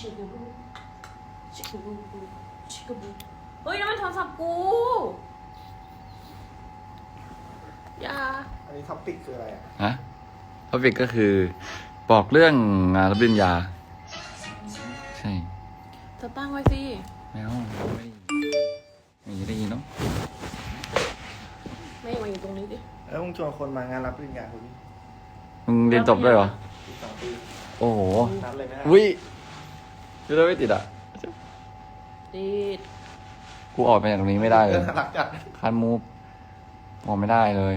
ชิคกบูชิคกบูชิคกบูเฮ้ยนั่นมันโทรศัพท์กูอย่าอันนี้ท็อปิกคืออะไรอะฮะท็อปิกก็คือ บอกเรื่องงานรับปริญญา ใช่เธอตั้งไว้สิแมวไม่ไม่ได้ยินเนาะไม่มาอยู่ตรงนี้ดิแล้วมึงชวนคนมางานรับปริญญาคุณมึงเรียนจบด้วยเหรออีกสองปีโอ้โหนัดเลยไหมล่ะวิ จะได้ไม่ติดอะดีดกูออกไปจากตรงนี้ไม่ได้เลยรักจัดคันมูฟออกไม่ได้เลย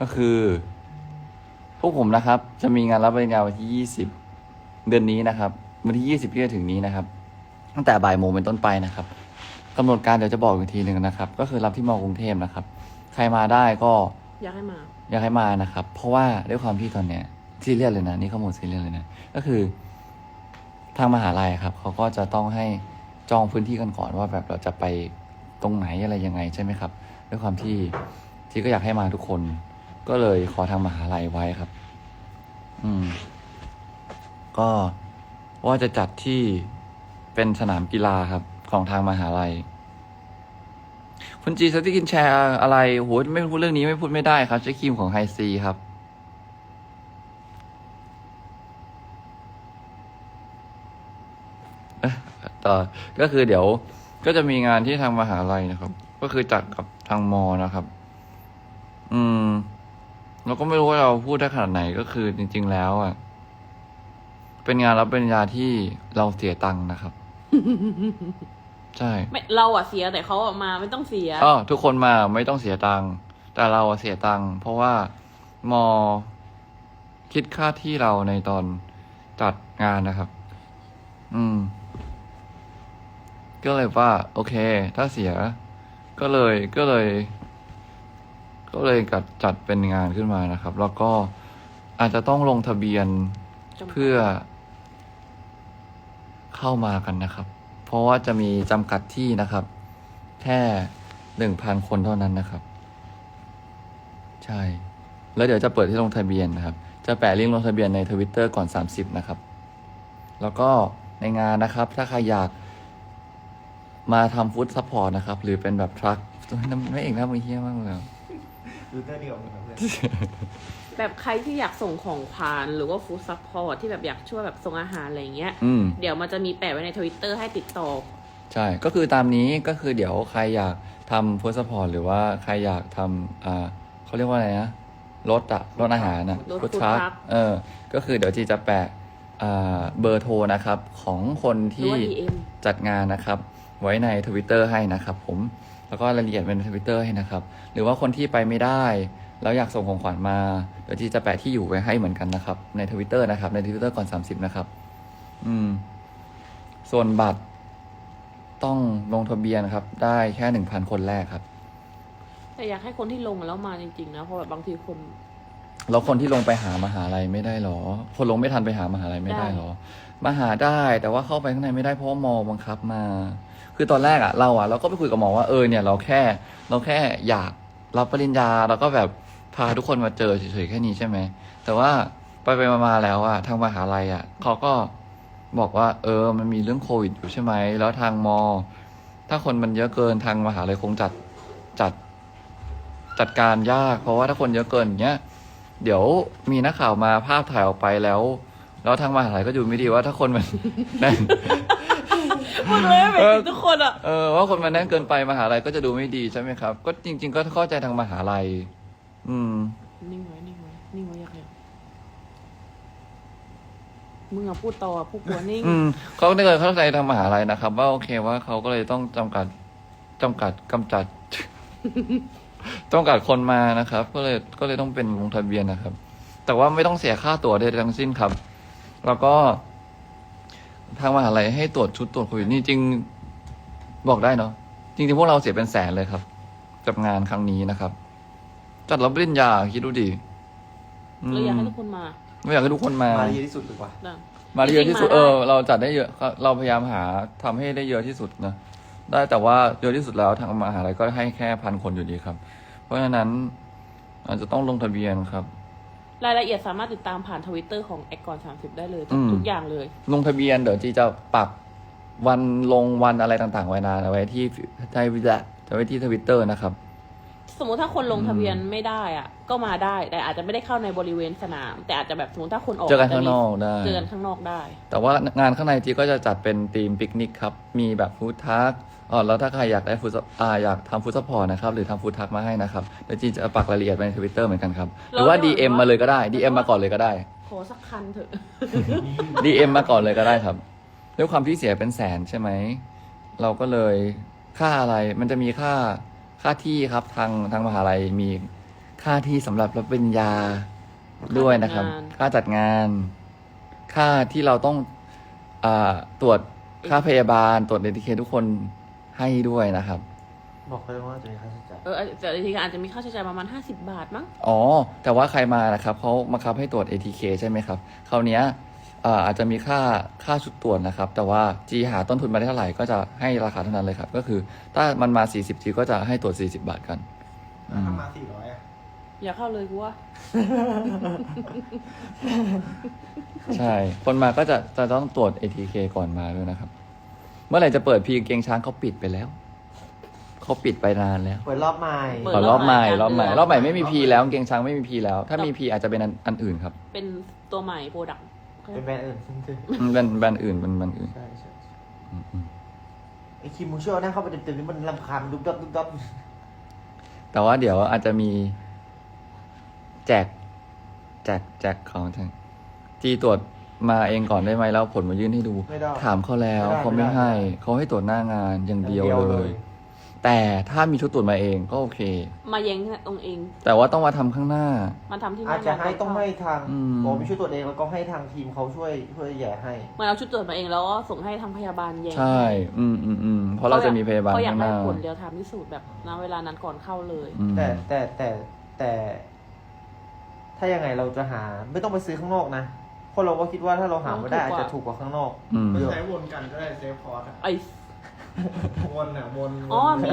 ก็คือ พวกผมนะครับ จะมีงานรับปริญญาวันที่ยี่สิบเดือนนี้นะครับ วันที่ยี่สิบที่จะถึงนี้นะครับ ตั้งแต่บ่ายโมงเป็นต้นไปนะครับกำหนดการเดี๋ยวจะบอกอีกทีหนึ่งนะครับ ก็คือรับที่มอกรุงเทพนะครับ ใครมาได้ก็ อยากให้มา อยากให้มานะครับ เพราะว่าด้วยความที่ตอนเนี้ยซีเรียสเลยนะ นี่ข้อมูลซีเรียสเลยนะ ก็คือ ทางมหาลัยครับเขาก็จะต้องให้จองพื้นที่กันก่อนว่าแบบเราจะไปตรงไหนอะไรยังไงใช่ไหมครับ ด้วยความที่ที่ก็อยากให้มาทุกคน ก็เลยขอทางมหาลัยไว้ครับ อืม ก็ว่าจะจัดที่เป็นสนามกีฬาครับ ของทางมหาลัย คุณจีสติกินแชร์อะไรโหไม่พูดเรื่องนี้ไม่พูดไม่ได้ครับใช้ครีมของไฮซีครับ เอ๊ะ ต่อก็คือเดี๋ยวก็จะมีงานที่ทางมหาลัยนะครับ ก็คือจัดกับทางมอนะครับ อืมเราก็ไม่รู้ว่าเราพูดได้ขนาดไหนก็คือจริง ๆ แล้วอะ เป็นงานรับปริญญาที่เราเสียตังค์นะครับ ใช่ไม่เราอะเสียแต่เขาอะมาไม่ต้องเสียอ๋อทุกคนมาไม่ต้องเสียตังค์แต่เราอะเสียตังค์เพราะว่ามอคิดค่าที่เราในตอนจัดงานนะครับ อืม ก็เลยว่า โอเค ถ้าเสีย ก็เลยก็เลย ก็เลยกัดจัดเป็นงานขึ้นมานะครับ แล้วก็อาจจะต้องลงทะเบียนเพื่อ เข้ามากันนะครับ เพราะว่าจะมีจำกัดที่นะครับ แค่หนึ่งพันคนเท่านั้นนะครับ ใช่ แล้วเดี๋ยวจะเปิดที่ลงทะเบียนนะครับ จะแปะลิงก์ลงทะเบียนในทวิตเตอร์ก่อน 30 นะครับ แล้วก็ในงานนะครับ ถ้าใครอยาก มาทำฟู้ดซัพพอร์ตนะครับ หรือเป็นแบบทรัคน้ำไม่เอกนะมือเฮี้ยมากเลยอะดูเตอร์ดีกว่ามึงนะเพื่อนแบบใครที่อยากส่งของขวัญหรือว่าฟู้ดซัพพอร์ตที่แบบอยากช่วยแบบส่งอาหารอะไรอย่างเงี้ย อืม เดี๋ยวมันจะมีแปะไว้ในทวิตเตอร์ให้ติดต่อ ใช่ ก็คือตามนี้ก็คือเดี๋ยวใครอยากทำฟู้ดซัพพอร์ตหรือว่าใครอยากทำอ่าเขาเรียกว่าอะไรนะรถอะรถอาหารอะรถฟู้ด food ทรัค truck เออ ก็คือเดี๋ยวจีจะแปะอ่าเบอร์โทรนะครับ ของคนหรือที่ว่า DM จัดงานนะครับ ไว้ในทวิตเตอร์ให้นะครับผมแล้วก็รายละเอียดเป็นทวิตเตอร์ให้นะครับ หรือว่าคนที่ไปไม่ได้แล้วอยากส่งของขวัญมาเดี๋ยวจีจะแปะที่อยู่ไว้ให้เหมือนกันนะครับ ในทวิตเตอร์นะครับ ในทวิตเตอร์ก่อน 30 นะครับ อืม ส่วนบัตรต้องลงทะเบียนครับ ได้แค่หนึ่งพันคนแรกครับ แต่อยากให้คนที่ลงแล้วมาจริงๆนะเพราะแบบบางทีคน แล้วคนที่ลงไปหามหาลัยไม่ได้หรอ คนลงไม่ทันไปหามหาลัยไม่ได้หรอ มาหาได้แต่ว่าเข้าไปข้างในไม่ได้เพราะว่ามอบังคับมา คือตอนแรกอะเราอะเราก็ไปคุยกับหมอว่าเออเนี่ยเราแค่เราแค่อยากรับปริญญาแล้วก็แบบพาทุกคนมาเจอเฉยๆแค่นี้ใช่ไหมแต่ว่าไปไปมาๆแล้วอะทางมหาลัยอะเขาก็บอกว่า เออมันมีเรื่องโควิดอยู่ใช่ไหมแล้วทางมอ ถ้าคนมันเยอะเกินทางมหาลัยคงจัดจัดจัดการยาก เพราะว่าถ้าคนเยอะเกินเงี้ยเดี๋ยวมีนักข่าวมาภาพถ่ายออกไปแล้ว แล้วทางมหาลัยก็ดูไม่ดีว่าถ้าคนมันแน่น พูดเลยไปเออ ทุกคนอะเออว่าคนมันแน่นเกินไปมหาลัยก็จะดูไม่ดีใช่ไหมครับ ก็จริง ๆ ก็เข้าใจทางมหาลัย อืม นิ่งไว้นิ่งไว้นิ่งไว้อยากอยากมึงอะพูดต่ออะพูดกลัวนิ่ง อืมเขาได้เลยเข้าใจทางมหาลัยนะครับ ว่าโอเคว่าเขาก็เลยต้องจำกัดจำกัดกำจัด จำกัดคนมานะครับ ก็เลยก็เลยต้องเป็นลงทะเบียนนะครับ แต่ว่าไม่ต้องเสียค่าตั๋วใดๆทั้งสิ้นครับ แล้วก็ ทางมหาลัยให้ตรวจชุดตรวจโควิดนี่จริงบอกได้เนาะจริงๆพวกเราเสียเป็นแสนเลยครับกับงานครั้งนี้นะครับ จัดรับปริญญาคิดดูดิอืมเราอยากให้ทุกคนมาไม่อยากให้ทุกคนมา มาดีที่สุดดีกว่า นะมาได้เยอะที่สุดจริงๆเออมาได้เราจัดได้เยอะก็เราพยายามหาทำให้ได้เยอะที่สุดนะได้แต่ว่าเยอะที่สุดแล้วทางมหาลัยก็ให้แค่พันคนอยู่ดีครับ เพราะฉะนั้นอาจจะต้องลงทะเบียนครับ รายละเอียดสามารถติดตามผ่านทวิตเตอร์ของแอคกอนสามสิบได้เลยอืม ทุกอย่างเลย ลงทะเบียนเดี๋ยวจีจะปักวันลงวันอะไรต่างๆ ไว้นานเอาไว้ที่ไทวิตเอาไว้ที่ทวิตเตอร์นะครับ สมมติถ้าคนลงอืมทะเบียนไม่ได้อะ ก็มาได้ แต่อาจจะไม่ได้เข้าในบริเวณสนาม แต่อาจจะแบบสมมติถ้าคนออกเจอกันข้างนอกได้ เจอกันข้างนอกได้ แต่ว่างานข้างในจีก็จะจัดเป็นทีมปิกนิกครับ มีแบบฟู้ดทัก อ๋อแล้วถ้าใครอยากได้ฟู้ดอ่าอยากทำฟู้ดซัพพอร์ตนะครับหรือทำฟู้ดทักมาให้นะครับเดี๋ยวจีจะปักรายละเอียดไว้ในทวิตเตอร์เหมือนกันครับหรือว่าแล้วเดี๋ยว DM มาเลยก็ได้ DM มาก่อนเลยก็ได้ ขอสักคันเถอะ DM มาก่อนเลยก็ได้ครับ ด้วยความที่เสียเป็นแสนใช่ไหม เราก็เลยค่าอะไรมันจะมีค่าค่าที่ครับทางทางมหาลัยมีค่าที่สำหรับรับปริญญาด้วยนะครับ ค่าจัดงาน ค่าที่เราต้องอาตรวจค่าพยาบาลตรวจเดทิเคทุกคน ให้ด้วยนะครับ บอกเขาเลยว่าจะมีค่าใช้จ่ายเออแต่ทีอาจจะมีค่าใช้จ่ายประมาณห้าสิบาทมั้ง อ๋อ แต่ว่าใครมานะครับเขามาคับให้ตรวจ ATK ใช่ไหมครับคราวเนี้ยอ่าอาจจะมีค่าค่าชุดตรวจนะครับ แต่ว่า G หาต้นทุนมาได้เท่าไหร่ก็จะให้ราคาเท่านั้นเลยครับ ก็คือถ้ามันมา 40 G ก็จะให้ตรวจ 40 บาทกันแล้วถ้ามาสี่ร้อยอะอย่าเข้าเลยกูว่า ใช่ คนมาก็จะจะต้องตรวจ ATK ก่อนมาด้วยนะครับเมื่อไหร่จะเปิดพีเกียงช้างเขาปิดไปแล้ว เขาปิดไปนานแล้วเปิดรอบใหม่ เปิดขอรอบใหม่รรออบบใหใหม่ ม่รอบใหม่ไม่มีพีแล้วเกียงช้างไม่มีพีแล้ว ถ้ามีพีอาจจะเป็นอันอันอื่นครับเป็นตัวใหม่โปรดักต์เป็นแบรนด์อื่นซึ่งคืออืมแบรนด์แบรนด์อื่นเป็นแบรนด์อื่นใช่ใช่ใช่อืมอืมไอคิมมูเชียวนั่งเข้าไปเต็มๆนี่มันลำคาญดุบดับดุบดับแต่ว่าเดี๋ยวอาจจะมี แจก แจกแจกของแจกจีตรวจ มาเองก่อนได้ไหมแล้วผลมายื่นให้ดู ไม่ได้ถามเขาแล้วไม่ได้เขาไม่ไม่ได้ ให้เขาให้ตรวจหน้างานอย่างเดียวอย่างเดียวเลเลยยแต่ถ้ามีชุดตรวจมาเองก็โอเค มาแย้งตรงเอง แต่ว่าต้องมาทำข้างหน้า มาทำที่อาจจะให้ต้องให้ทางอืมบอกมีช่วยตรวจเองแล้วก็ให้ทางทีมเขาช่วยช่วยแย่ให้ เหมือนเอาชุดตรวจมาเองแล้วก็ส่งให้ทางพยาบาลแย้งใช่ อืมอืมอืมเพราะเราจะมีพยาบาลเขาอยากข้างหได้น้าผลเดียวทำที่สุดแบบณเวลานั้นก่อนเข้าเลย อืมแต่แต่แต่แต่ ถ้ายังไงเราจะหาไม่ต้องไปซื้อข้างนอกนะ เพราะเราก็คิดว่าถ้าเราหาไม่ได้อาจจะถูกกว่าข้างนอก อืมเยอะใช้วนกันก็ได้เซฟคอร์สอะไอวนอะวนอ๋อวนมี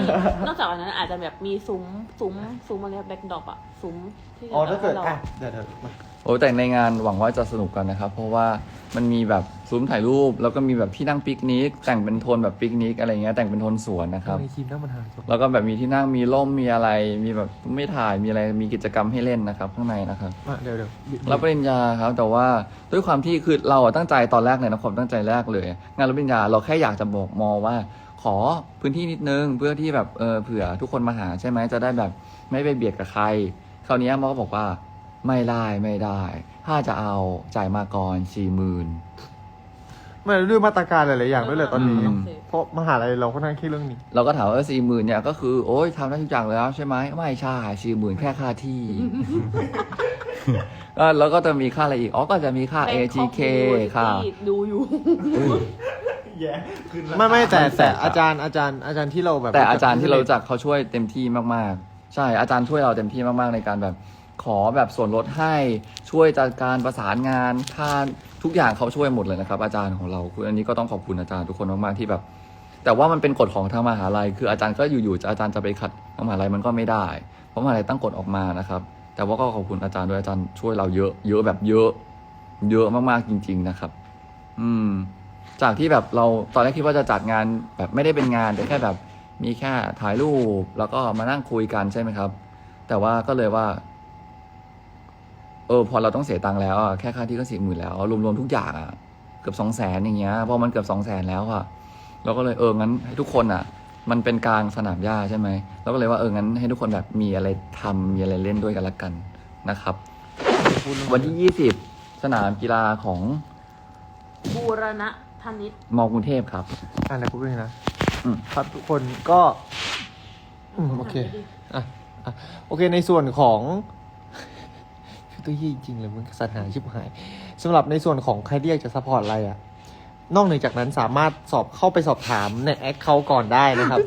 นอกจากอันนั้นอาจจะแบบมีซุ้มซุ้มซุ้มอะไรแบ็กดอปอะซุ้มที่อ๋อถ้าเกิดรอะเดี๋ยวเดี๋ยวมา โอ้แต่ในงานหวังว่าจะสนุกกันนะครับ เพราะว่ามันมีแบบซุ้มถ่ายรูป แล้วก็มีแบบที่นั่งปิกนิก แต่งเป็นโทนแบบปิกนิกอะไรเงี้ยแต่งเป็นโทนสวนนะครับในทีมนั่งมันหาแล้วก็แบบมีที่นั่งมีร่มมีอะไร มีแบบไม่ถ่ายมีอะไรมีกิจกรรมให้เล่นนะครับ ข้างในนะครับมาเดี๋ยวเดี๋ยวรับปริญญาครับแต่ว่าด้วยความที่คือเราอะตั้งใจตอนแรกเลยนะความตั้งใจแรกเลย งานรับปริญญาเราแค่อยากจะบอกมอว่า ขอพื้นที่นิดนึงเพื่อที่แบบเออเผื่อทุกคนมาหาใช่ไหมจะได้แบบไม่ไปเบียดกับใครคราวเนี้ยมอก็บอกว่า ไม่ได้ไม่ได้ ถ้าจะเอาจ่ายมาก่อนสี่หมื่นไม่ด้วยมาตรการหลายๆอย่างด้วยเลยตอนนี้ อืม เพราะมหาลัยเราค่อนข้างขี้เรื่องนี้ เราก็ถามว่าสี่หมื่นเนี่ยก็คือโอ๊ยทำได้ทุกอย่างแล้วใช่ไหมไม่ใช่สี่หมื่นแค่ค่าที่ก็แล้วก็จะมีค่าอะไรอีกอ๋อก็จะมีค่า AGK ค่ะดูอยู่ แย่ขึ้นราคาไม่ไม่แต่มันแสแต่บอะอาจารย์อาจารย์อาจารย์ที่เราแบบแต่อาจารย์ที่เรารู้จักเขาช่วยเต็มที่มากๆ ใช่อาจารย์ช่วยเราเต็มที่มากๆในการแบบ ขอแบบส่วนลดให้ช่วยจัดการประสานงานค่าทุกอย่างเขาช่วยหมดเลยนะครับ อาจารย์ของเราคืออันนี้ก็ต้องขอบคุณอาจารย์ทุกคนมากๆที่แบบ แต่ว่ามันเป็นกฎของทางมหาลัย คืออาจารย์ก็อยู่ๆจะอาจารย์จะไปขัดมหาลัยมันก็ไม่ได้ เพราะมหาลัยตั้งกฎออกมานะครับ แต่ว่าก็ขอบคุณอาจารย์ด้วยอาจารย์ช่วยเราเยอะเยอะแบบเยอะ เยอะมากๆจริง ๆนะครับ อืม จากที่แบบเราตอนแรกคิดว่าจะจัดงานแบบไม่ได้เป็นงานแต่แค่แบบมีแค่ถ่ายรูปแล้วก็มานั่งคุยกันใช่ไหมครับ แต่ว่าก็เลยว่า เออพอเราต้องเสียตังค์แล้วอะแค่ค่าที่ก็สี่หมื่นแล้ว รวมๆทุกอย่างอะเกือบสองแสนอย่างเงี้ยพอมันเกือบสองแสนแล้วอะเราก็เลยเอองั้นให้ทุกคนอะมันเป็นกลางสนามหญ้าใช่ไหมเราก็เลยว่าเอองั้นให้ทุกคนแบบมีอะไรทำมีอะไรเล่นด้วยกันละกันนะครับ วันที่ยี่สิบสนามกีฬาของบูรณะพาณิชย์มอกรุงเทพครับอ่านอะไรพูดด้วยนะอืม ครับทุกคนก็ อืมโอเคอะอะโอเคในส่วนของ ตัวยี่จริงเลยมึงสัตว์หายชิบหายสำหรับในส่วนของใครที่อยากจะซัพพอร์ตอะไรอะ นอกเหนือจากนั้นสามารถสอบเข้าไปสอบถามในแอคเคาก่อนได้นะครับ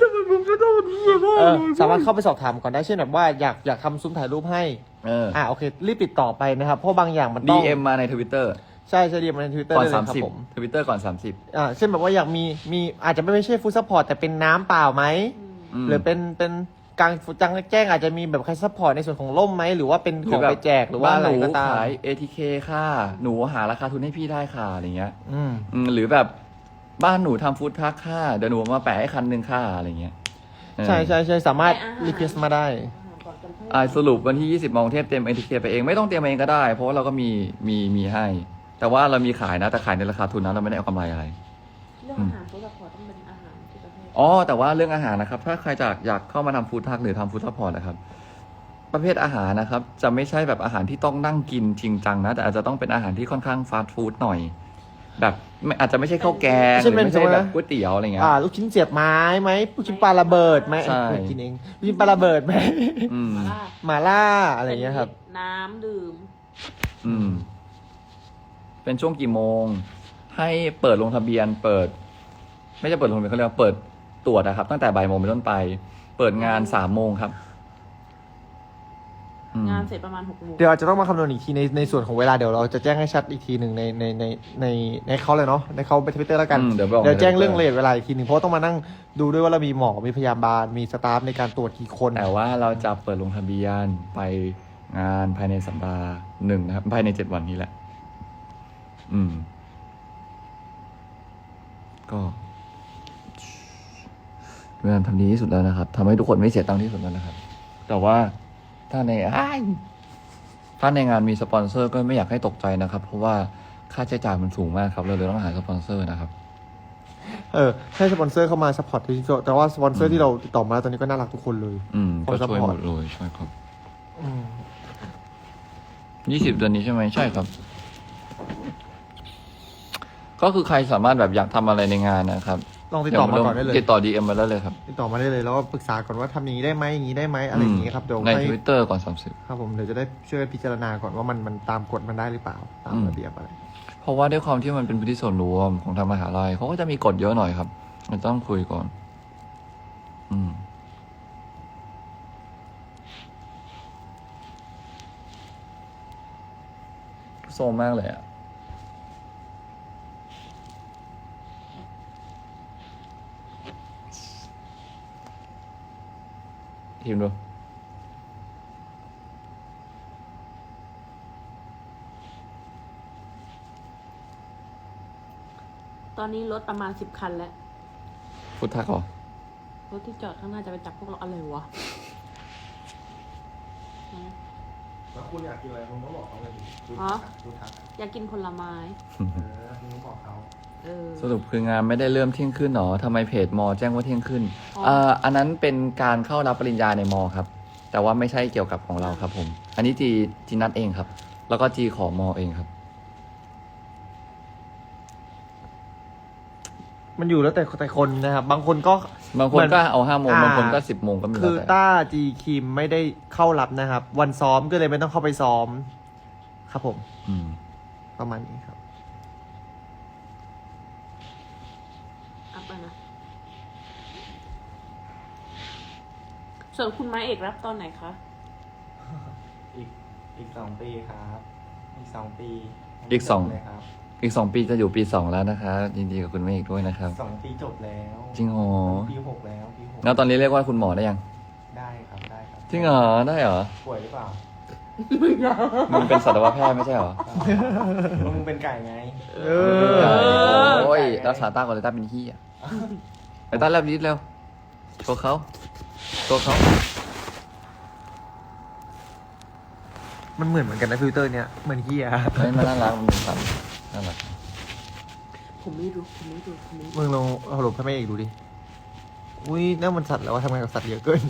สามารถเข้าไปสอบถามก่อนได้เช่นแบบว่าอยากอยากทำซุ้มถ่ายรูปให้เอออ่าโอเค รีบติดต่อไปนะครับ เพราะบางอย่างมันต้อง DM มาในทวิตเตอร์ใช่ใช่ดีมาในทวิตเตอร์ก่อนเลยสามครับสิบผมทวิตเตอร์ก่อนสามสิบอ่าเช่นแบบว่าอยากมีมีอาจจะไม่ใช่ฟู้ดซัพพอร์ตแต่เป็นน้ำเปล่าไหมหรือเป็นเป็น กลางจังแจ้งอาจจะมีแบบใครซัพพอร์ตในส่วนของล่มไหมหรือว่าเป็นของไปแจกหรือว่าอะไรบ้นหนูก็ตามขาย ATK ค่ะ หนูหาราคาทุนให้พี่ได้ค่ะอะไรเงี้ย อืมอืมหรือแบบบ้านหนูทำฟู้ดทรัคค่ะเดี๋ยวหนูเอามาแปะให้คันหนึ่งค่ะอะไรเงี้ยเออใช่ใช่ใช่สามารถไปอาหารรีเควสมาได้ก่อนกันค่อยอ่าสรุปวันที่ 20มองเทพเต็ม ATK ไปเองไม่ต้องเตรียมเองก็ได้ เพราะว่าเราก็มีมีมีให้ แต่ว่าเรามีขายนะแต่ขายในราคาทุนนะเราไม่ได้เอากำไรอะไรเรื่องอาหารฟู้ดซัพพอร์ตต้องเป็นอาหารที่ประเภท อ๋อแต่ว่าเรื่องอาหารนะครับ ถ้าใครจะอยากเข้ามาทำฟู้ดทักหรือทำฟู้ดซัพพอร์ตนะครับ ประเภทอาหารนะครับ จะไม่ใช่แบบอาหารที่ต้องนั่งกินจริงจังนะ แต่อาจจะต้องเป็นอาหารที่ค่อนข้างฟาสต์ฟู้ดหน่อย แบบไม่อาจจะไม่ใช่ข้าวแกงหรือไม่ใช่แบบก๋วยเตี๋ยวอะไรเงี้ยอ่าลูกชิ้นเสียบไม้ไหมลูกชิ้นปลาระเบิดไหมใช่เออกินเองลูกชิ้นปลาระเบิดไหมอืม มาล่าหมาล่าอะไรอย่างเงี้ยครับ น้ำดื่ม อืม เป็นช่วงกี่โมง ให้เปิดลงทะเบียน เปิด ไม่ใช่เปิดลงทะเบียนเขาเรียกว่าเปิด ตรวจนะครับ ตั้งแต่บ่ายโมงเป็นต้นไป เปิดงานสามโมงครับอืมงานเสร็จประมาณหกโมงเดี๋ยวอาจจะต้องมาคำนวณอีกทีในในส่วนของเวลาเดี๋ยวเราจะแจ้งให้ชัดอีกทีหนึ่งในในในในในเขาเลยเนาะในเขาไปทวิตเตอร์แล้วกัน อืมเดี๋ยวบอกเดี๋ยวแจ้งในเรื่อง Twitter เลทเวลาอีกทีหนึ่งเพราะว่าต้องมานั่งดูด้วยว่าเรามีหมอ มีพยาบาล มีสตาฟในการตรวจกี่คน แต่ว่าเราจะเปิดลงทะเบียนไปงานภายในสัปดาห์หนึ่งนะครับ ภายในเจ็ดวันนี้แหละ อืม ก็ พยายามทำดีที่สุดแล้วนะครับทำให้ทุกคนไม่เสียตังค์ที่สุดแล้วนะครับ แต่ว่าถ้าในอ้ายถ้าในงานมีสปอนเซอร์ก็ไม่อยากให้ตกใจนะครับ เพราะว่าค่าใช้จ่ายมันสูงมากครับเราเลยต้องหาสปอนเซอร์นะครับ เออให้สปอนเซอร์เข้ามาซัพพอร์ตที่สุดแต่ว่าสปอนเซอร์ที่เราติดต่อมาแล้วตอนนี้ก็น่ารักทุกคนเลยอืมขอก็ช่วย support หมดเลยใช่ครับอืมยี่สิบเดือนนี้ใช่ไหมใช่ครับ ก็คือใครสามารถแบบอยากทำอะไรในงานนะครับ ลองติดต่อมาก่อนได้เลย ติดต่อดีเอ็มมาได้เลยครับ ติดต่อมาได้เลยแล้วก็ปรึกษาก่อนว่าทำอย่างนี้ได้ไหมอย่างนี้ได้ไหมอะไรอย่างนี้ครับเดี๋ยวในให้ทวิตเตอร์ก่อนสามสิบครับผมเดี๋ยวจะได้ช่วยกันพิจารณาก่อนว่ามันมันตามกฎมันได้หรือเปล่าตามอืมระเบียบอะไร เพราะว่าด้วยความที่มันเป็นพื้นที่ส่วนรวมของทางมหาลัยเขาก็จะมีกฎเยอะหน่อยครับมันต้องคุยก่อน อืม โซมมากเลยอะ ทีมดูตอนนี้รถประมาณสิบคันแล้ว ฟุตทักเหรอ รถที่จอดข้างหน้าจะไปจับพวกเราอะไรวะ แล้วคุณอยากกินอะไรคุณต้องบอกเขาเลยฮะคุณทักอยากกินผลไม้ เออ เออ สรุปคืองานไม่ได้เริ่มเที่ยงคืนหรอทำไมเพจมอแจ้งว่าเที่ยงคืนอ๋อ เอ่ออันนั้นเป็นการเข้ารับปริญญาในมอครับ แต่ว่าไม่ใช่เกี่ยวกับของเราครับผม อันนี้จีจีนัดเองครับ แล้วก็จีขอมอเองครับ มันอยู่แล้วแต่แต่คนนะครับ บางคนก็ บางคนก็เอาห้าโมงอ่า บางคนก็สิบโมงก็มีคืแล้วอแต่ต้าจีคิมไม่ได้เข้ารับนะครับ วันซ้อมก็เลยไม่ต้องเข้าไปซ้อม ครับผม อืม ประมาณนี้ครับ อัพแล้วนะ ส่วนคุณไม้เอกรับตอนไหนคะ อีกอีกสองปีครับ อีกสองปีอีกสองเลยครับอีกสองปีจะอยู่ปีสองแล้วนะคะยินดีกับคุณเมฆด้วยนะครับ สองปีจบแล้วจริงเหรอ ปีหกแล้วปีหกแล้วตอนนี้เรียกว่าคุณหมอได้ยังได้ครับได้ครับจริงเหรอได้เหรอป่วยหรือเปล่ามึงเป็นสัตวแพทย์ไม่ใช่เหรอมึงเป็นไก่ไง เอโอ้ยรักษาตาก่อนเลยตาเป็นขี้อะไปตาแลบลิ้นเร็วโชว์เขา โชว์เขามันเหมือนเหมือนกันนะฟิลเตอร์เนี้ยเหมือนเฮียเฮ้ยมันน่ารักมันเป็นสัตว์น่ารักผมไม่รู้ผมไม่รู้ผมไม่รู้มึงลองเอาหลบให้แม่เอกดูดิ อุ้ยน่ามันสัตว์แล้วว่าทำงานกับสัตว์เยอะเกิน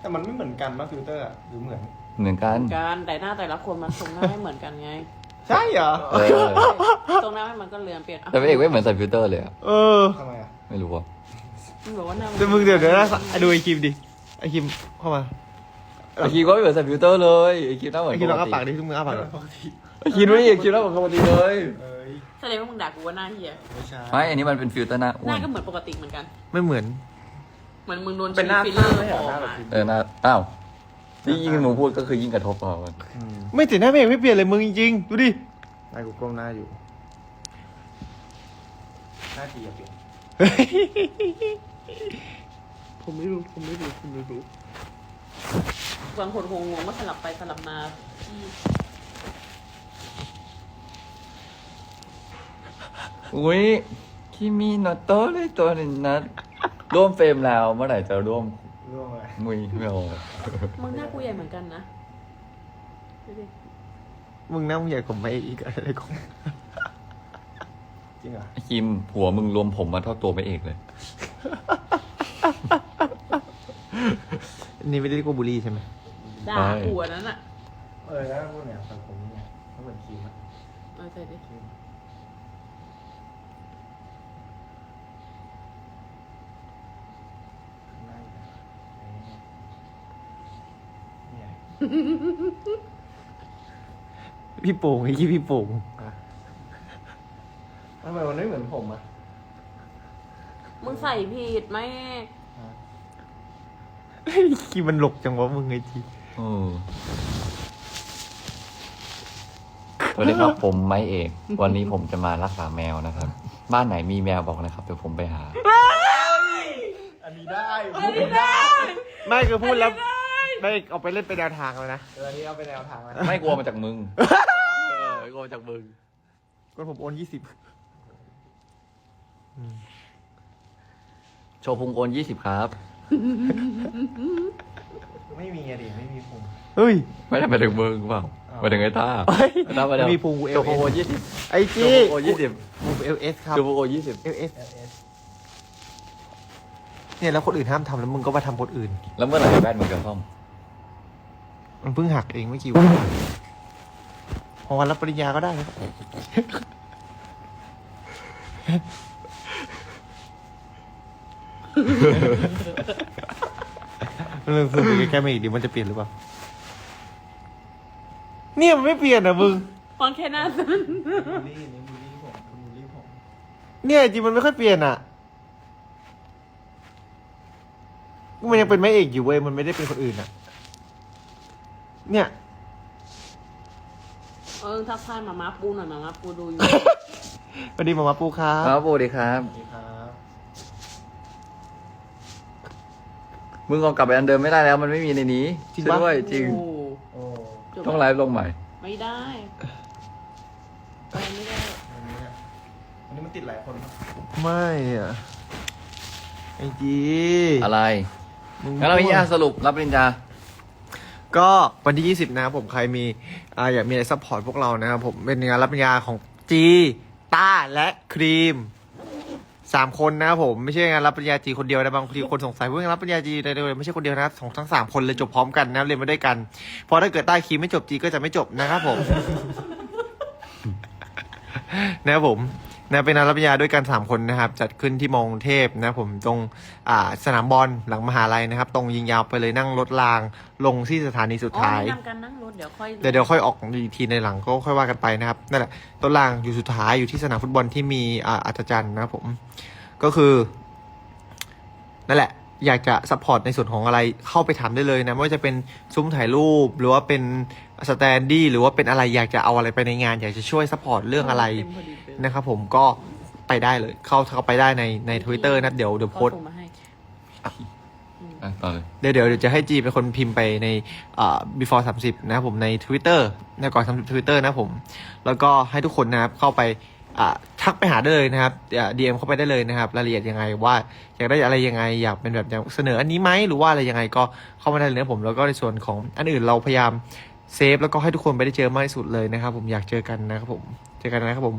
แต่มันไม่เหมือนกันป่ะฟิลเตอร์หรือเหมือน เหมือนกัน การแต่หน้าแต่ละคนมันทรงหน้าไม่เหมือนกันไงใช่เหรอเออตรงหน้าไม่เหมือนก็เรือนเปลี่ยนแต่พี่เอกไม่เหมือนใส่ฟิลเตอร์เลยอะเออทำไมอะไม่รู้อะ มันบอกว่าหน้าเดี๋ยวมึงเดี๋ยวเดี๋ยวนะดูไอคิมดิไอคิมเข้ามาไอคิวก็ไม่เหมือนใส่ฟิลเตอร์เลยไอคิวหน้าเหมือไอนคิมลองอ้าปปากกดิติทุกมืออ้าปากเลยไอคิวไม่ไอคิวหน้าเหมือนปกติเลยเอ้ยแสดงว่ามึงด่ากูว่าหน้าเฮียไม่ใช่ไม่อันนี้มันเป็นฟิลเตอร์หน้าอ้หวน้านก็เหมือนปกติเหมือนกันไม่เหมือน เหมือนมึงโดนเป็นหน้าฟิลเลอร์ไม่เหรอออกหน้าแบบมาเออหน้าอ้าวที่ยิ่งหนูพูดก็คือยิ่งกระทบเราอะไม่แต่หน้าแม่เอกไม่เปลี่ยนเลยมึงจริงๆดูดินายกูก้มหน้าอยู่หน้าจีอย่าเปลี่ยน ผมไม่รู้ผมไม่รู้ผมไม่รู้บางคนคงงงว่าสลับไปสลับมาพี่อุ้ยคิมิโนโตะเลยตัวนึงนะร่วมเฟรมแล้วเมื่อไหร่จะร่วมร่วงอะไรมุยไม่เอามึงหน้ากูใหญ่เหมือนกันนะดูดิมึงหน้ามึงใหญ่กว่าไม่อีกอะไรของจริงเหรอ ไอ้คิมหัวมึงรวมผมมาเท่าตัวไม่เอกเลย อั นนี่ไม่ได้กูบุรีใช่ไหมด่าใช่กูอันนั้นอะเออแล้วพวกเนี่ยสังคมเนี่ยเขาเหมือนครีมอะเอาใส่ดิครีมข้างหน้าอีกอะเนี่ยพี่โป่งไอ้ที่พี่โป่งอะทำไมมันไม่เหมือนผมอะมึงใส่ผิดไหม ไอ้ที่มันหลกจังวะมึงไอ้ทีเออสวัสดีครับผมไม้เอก วันนี้ผมจะมารักษาแมวนะครับ บ้านไหนมีแมวบอกนะครับเดี๋ยวผมไปหา อันนี้ได้ไม่คือพูดแล้วไม่เอาไปเล่นเป็นแนวทางแล้วนะเอออันนี้เอาไปแนวทางแล้วไม่กลัวมาจากมึง เออไม่กลัวมาจากมึงก็ผมโอนยี่สิบโชว์พุงโอนยี่สิบครับ ไม่มีอะดิไม่มีพุงเฮ้ย ไม่ได้ไปถึงมึงเปล่าอ้าวไปถึงไอ้ต้าเฮ้ยไอ้ต้าไปเดี๋ยวมีพุงกูโชว์พุงโอนยี่สิบไอ้โชจี้ว์พุงโอนยี่สิบผมเอลเอสครับโชว์พุงโอนยี่สิบเอลเอสเอสเอสเนี่ยแล้วคนอื่นห้ามทำแล้วมึงก็มาทำคนอื่น แล้วเมื่อไหร่แบทมึงจะซ่อมมันเพิ่งหักเองไม่กี่วันพอวันรับปริญญาก็ได้นะ เรื่องซูมไปใกล้ๆมาอีกเดียวมันจะเปลี่ยนหรือเปล่า เนี่ยมันไม่เปลี่ยนอะมึงฟังแค่หน้าสั้นบูลลี่นี่บูลลี่ผมบูลลี่ผมเนี่ยจริงมันไม่ค่อยเปลี่ยนอะ มันยังเป็นแม่เอกอยู่เว้ย มันไม่ได้เป็นคนอื่นอะ เนี่ย เออทักทายมาม่าปูหน่อยมาม่าปูดูอยู่วันนี้มามาปูครับครับสวัสดีครับสวัสดีครับ มึงเอากลับไปอันเดิมไม่ได้แล้ว มันไม่มีในนี้จริงช่วยปะด้วยจริง โอ้โอ้จบต้องไลฟ์ลงใหม่ ไม่ได้ไปไม่ได้วันนี้เนี่ยวันนี้มันติดหลายคนครับไม่อะไอจีอะไรมึงงั้นเราพี่อาสรุปรับปริญญา ก็วันที่ 20 นะครับผมใครมีอ่าอยากมีอะไรซัพพอร์ตพวกเรานะครับผมเป็นงานรับปริญญาของจีต้าและครีม สามคนนะครับผมไม่ใช่งานรับปริญญาจีคนเดียวนะบางทีคนสงสัยว่างานรับปริญญาจีได้เลยไม่ใช่คนเดียวนะของทั้งสามคนเลยจบพร้อมกันนะเรียนมาด้วยกันเพราะถ้าเกิดใต้คีไม่จบจีก็จะไม่จบนะครับผม นะครับผม นะเป็นงานรับปริญญาด้วยกันสามคนนะครับ จัดขึ้นที่มองเทพนะครับผมตรงอ่าสนามบอลหลังมหาลัยนะครับ ตรงยิงยาวไปเลยนั่งรถรางลงที่สถานีสุดอ๋อท้ายแนะนำการนั่งรถเดี๋ยวค่อยเดี๋ยวเดี๋ยวค่อยออกอีกทีในหลังก็ค่อยว่ากันไปนะครับนั่นแหละต้นรางอยู่สุดท้ายอยู่ที่สนามฟุตบอลที่มีอ่าอัศจรรย์นะครับผมก็คือนั่นแหละ อยากจะซัพพอร์ตในส่วนของอะไรเข้าไปทำได้เลยนะไม่ว่าจะเป็นซุ้มถ่ายรูป หรือว่าเป็นสแตนดี้หรือว่าเป็นอะไรอยากจะเอาอะไรไปในงาน อยากจะช่วยซัพพอร์ตเรื่องอะไรเต็มพอดีเป๊ะนะครับผมก็ไปได้เลย เข้าเข้าไปได้ในในทวิตเตอร์นะเดี๋ยวเดี๋ยวโพสต์เขาส่งมาให้อะต่อเลยเดี๋ยวเดี๋ยวเดี๋ยวจะให้จีเป็นคนพิมพ์ไปในอ่า before 30 นะครับผมใน Twitter ในก่อนทำ Twitter นะครับผม แล้วก็ให้ทุกคนนะครับเข้าไปอ่า ทักไปหาได้เลยนะครับอ่า DM เข้าไปได้เลยนะครับรายละเอียดยังไงว่าอยากได้อะไรยังไงอยากเป็นแบบอย่างเสนออันนี้ไหมหรือว่าอะไรยังไงก็เข้ามาได้เลยนะผมแล้วก็ในส่วนของอันอื่นเราพยายามเซฟแล้วก็ให้ทุกคนไปได้เจอมากที่สุดเลยนะครับ ผมอยากเจอกันนะครับผมเจอกันนะครับผม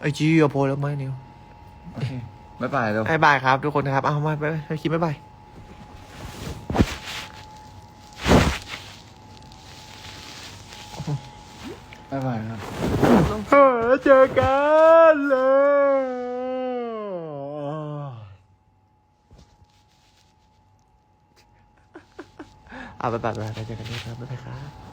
ไอจีเอาโพลแล้วไหมเนี่ยโอเคบ๊ายบายเร็วบายบายครับ ทุกคนนะครับเอามาไปไปคิดบายบายบ๊ายบายครับ เจอกันเลยเอาไปไปไปไปเจอกันด้วยครับบ๊ายบายครับ